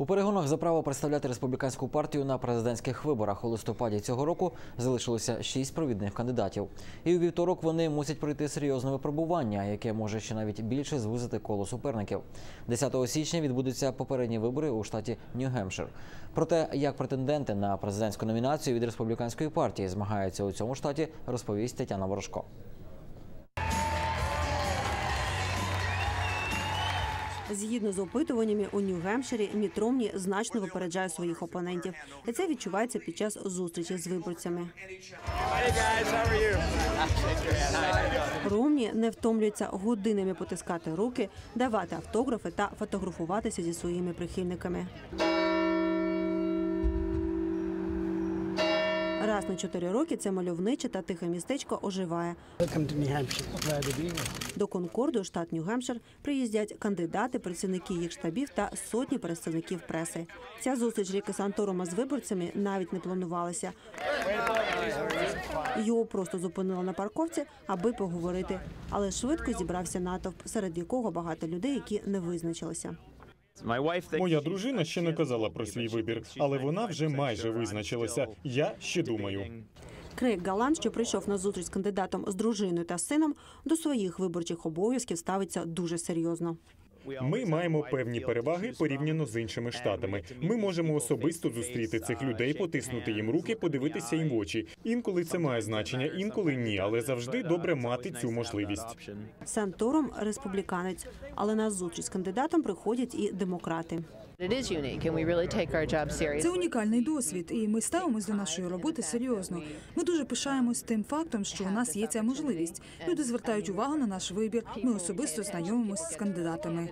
У перегонах за право представляти республіканську партію на президентських виборах у листопаді цього року залишилося шість провідних кандидатів. І у вівторок вони мусять пройти серйозне випробування, яке може ще навіть більше звузити коло суперників. 10 січня відбудуться попередні вибори у штаті Нью-Гемпшир. Про те, як претенденти на президентську номінацію від республіканської партії змагаються у цьому штаті, розповість Тетяна Ворожко. Згідно з опитуваннями у Нью-Гемпширі, Міт значно випереджає своїх опонентів, і це відчувається під час зустрічі з виборцями. Ромні не втомлюється годинами потискати руки, давати автографи та фотографуватися зі своїми прихильниками. Раз на чотири роки це мальовниче та тихе містечко оживає. До Конкорду, штат Нью-Гемпшир, приїздять кандидати, працівники їх штабів та сотні представників преси. Ця зустріч Ріки Санторома з виборцями навіть не планувалася. Його просто зупинили на парковці, аби поговорити. Але швидко зібрався натовп, серед якого багато людей, які не визначилися. Моя дружина ще не казала про свій вибір, але вона вже майже визначилася. Я ще думаю. Крейг Галан, що прийшов на зустріч з кандидатом з дружиною та сином, до своїх виборчих обов'язків ставиться дуже серйозно. Ми маємо певні переваги порівняно з іншими штатами. Ми можемо особисто зустріти цих людей, потиснути їм руки, подивитися їм в очі. Інколи це має значення, інколи ні, але завжди добре мати цю можливість. Сантором республіканець, але на зустріч з кандидатом приходять і демократи. It is unique, and we really take our job seriously. Це унікальний досвід, і ми ставимось до нашої роботи серйозно. Ми дуже пишаємось тим фактом, що у нас є ця можливість. Люди звертають увагу на наш вибір. Ми особисто знайомимося з кандидатами.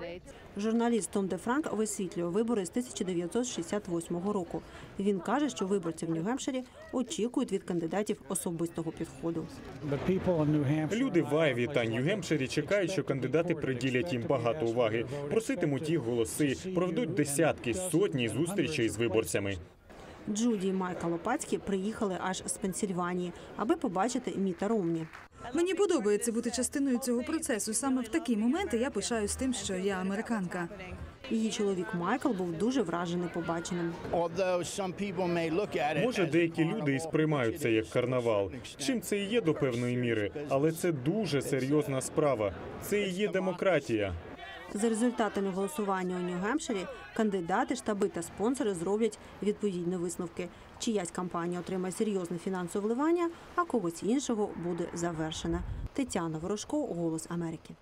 Журналіст Том Де Франк висвітлює вибори з 1968 року. Він каже, що виборці в Нью-Гемпширі очікують від кандидатів особистого підходу. The people of New Hampshire. Люди в Айві та Нью-Гемпширі чекають, що кандидати приділять їм багато уваги, проситимуть їх голоси, проведуть десятки, сотні зустрічей з виборцями. Джуді і Майка Лопацькі приїхали аж з Пенсільванії, аби побачити Міта Ромні. Мені подобається бути частиною цього процесу. Саме в такі моменти я пишаюсь тим, що я американка. Її чоловік Майкл був дуже вражений побаченим. Може, деякі люди і сприймають це як карнавал. Чим це і є до певної міри, але це дуже серйозна справа. Це і є демократія. За результатами голосування у Нью-Гемпширі кандидати, штаби та спонсори зроблять відповідні висновки. Чиясь кампанія отримає серйозне фінансове вливання, а когось іншого буде завершена. Тетяна Ворожко, Голос Америки.